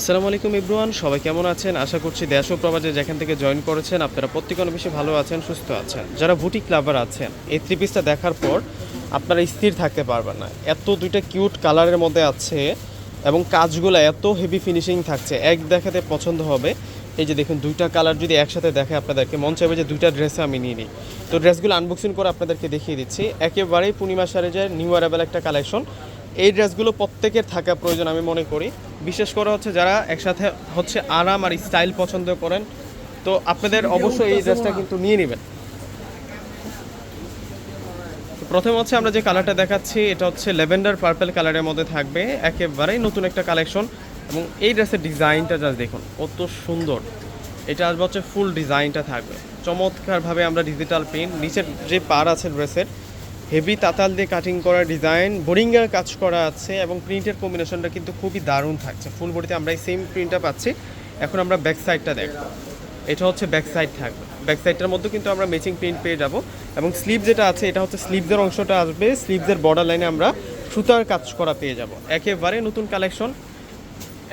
আসসালামু আলাইকুম ইব্রুয়ান, সবাই কেমন আছেন? আশা করছি দেশ ও প্রবাসে যেখান থেকে জয়েন করেছেন, আপনারা প্রত্যেকে বেশি ভালো আছেন, সুস্থ আছেন। যারা বুটিক লাভার আছেন, এই থ্রি পিসটা দেখার পর আপনারা স্থির থাকতে পারবেন না। এত দুইটা কিউট কালারের মধ্যে আছে এবং কাজগুলো এত হেভি ফিনিশিং থাকছে, এক দেখাতে পছন্দ হবে। এই যে দেখুন, দুইটা কালার যদি একসাথে দেখে আপনাদেরকে, মন চাইবে যে দুইটা ড্রেসে আমি নিয়ে নিই। তো ড্রেসগুলো আনবক্সিং করে আপনাদেরকে দেখিয়ে দিচ্ছি। একেবারেই পূর্ণিমা সারেজের নিউ অ্যারাবেল একটা কালেকশন এই ড্রেসগুলো প্রত্যেকের থাকা প্রয়োজন আমি মনে করি। বিশেষ করে হচ্ছে যারা একসাথে হচ্ছে আরাম আর স্টাইল পছন্দ করেন, তো আপনাদের অবশ্যই এই ড্রেসটা কিন্তু নিয়ে নেবেন। প্রথমে হচ্ছে আমরা যে কালারটা দেখাচ্ছি, এটা হচ্ছে লেভেন্ডার পার্পেল কালারের মধ্যে থাকবে। একেবারেই নতুন একটা কালেকশন এবং এই ড্রেসের ডিজাইনটা জাস্ট দেখুন, কত সুন্দর। এটা আসবে হচ্ছে ফুল ডিজাইনটা থাকবে। চমৎকারভাবে আমরা ডিজিটাল প্রিন্ট নিচের যে পার আছে ড্রেসের হেভি তাতাল দিয়ে কাটিং করা ডিজাইন বোরিংয়ের কাজ করা আছে এবং প্রিন্টের কম্বিনেশনটা কিন্তু খুবই দারুণ থাকছে। ফুল বডিতে আমরা এই সেম প্রিন্টটা পাচ্ছি। এখন আমরা ব্যাক সাইডটা দেখব। এটা হচ্ছে ব্যাক সাইড থাকবে। ব্যাক সাইডটার মধ্যে কিন্তু আমরা ম্যাচিং প্রিন্ট পেয়ে যাব এবং স্লিভ যেটা আছে, এটা হচ্ছে স্লিভসের অংশটা আসবে। স্লিভসের বর্ডার লাইনে আমরা সুতার কাজ করা পেয়ে যাব। একেবারে নতুন কালেকশন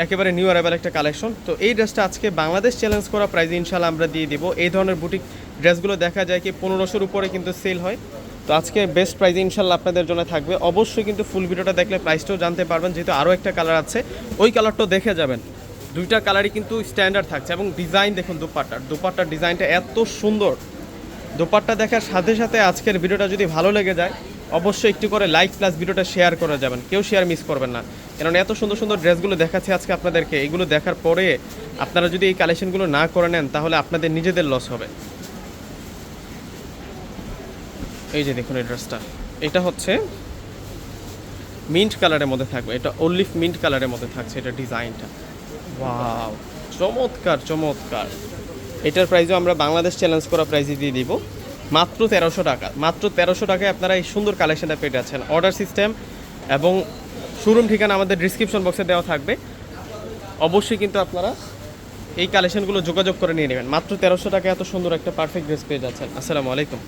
একেবারে নিউ অ্যারাইভাল একটা কালেকশন তো এই ড্রেসটা আজকে বাংলাদেশ চ্যালেঞ্জ করা প্রাইজে ইনশাল্লাহ আমরা দিয়ে দেবো। এই ধরনের বুটিক ড্রেসগুলো দেখা যায় কি পনেরোশোর উপরে কিন্তু সেল হয়। তো আজকে বেস্ট প্রাইজে ইনশাল্লাহ আপনাদের জন্য থাকবে। অবশ্যই কিন্তু ফুল ভিডিওটা দেখলে প্রাইসটাও জানতে পারবেন, যেহেতু আরও একটা কালার আছে। ওই কালারটাও দেখে যাবেন। দুইটা কালারই কিন্তু স্ট্যান্ডার্ড থাকছে এবং ডিজাইন দেখুন দোপাট্টার দোপাট্টার ডিজাইনটা এত সুন্দর। দোপাট্টা দেখার সাথে সাথে আজকের ভিডিওটা যদি ভালো লেগে যায়, অবশ্যই একটু করে লাইক প্লাস ভিডিওটা শেয়ার করে যাবেন। কেউ শেয়ার মিস করবেন না। কারণ এত সুন্দর সুন্দর ড্রেসগুলো দেখাচ্ছে আজকে আপনাদেরকে। এগুলো দেখার পরে আপনারা যদি এই কালেকশনগুলো না করে নেন, তাহলে আপনাদের নিজেদের লস হবে। এই যে দেখুন এই ড্রেসটা এটা হচ্ছে মিন্ট কালারের মধ্যে থাকবে। এটা অলিভ মিন্ট কালারের মধ্যে থাকছে এটা ডিজাইনটা। ওয়াও চমৎকার চমৎকার। এটার প্রাইসও আমরা বাংলাদেশ চ্যালেঞ্জ করা প্রাইজে দিয়ে দিব। মাত্র তেরোশো টাকা। মাত্র তেরোশো টাকায় আপনারা এই সুন্দর কালেকশনটা পেয়ে যাচ্ছেন। অর্ডার সিস্টেম এবং শোরুম ঠিকানা আমাদের ডিসক্রিপশন বক্সে দেওয়া থাকবে। অবশ্যই কিন্তু আপনারা এই কালেকশনগুলো যোগাযোগ করে নিয়ে নেবেন। মাত্র তেরোশো টাকা এত সুন্দর একটা পারফেক্ট ড্রেস পেয়ে যাচ্ছেন। আসসালামু আলাইকুম।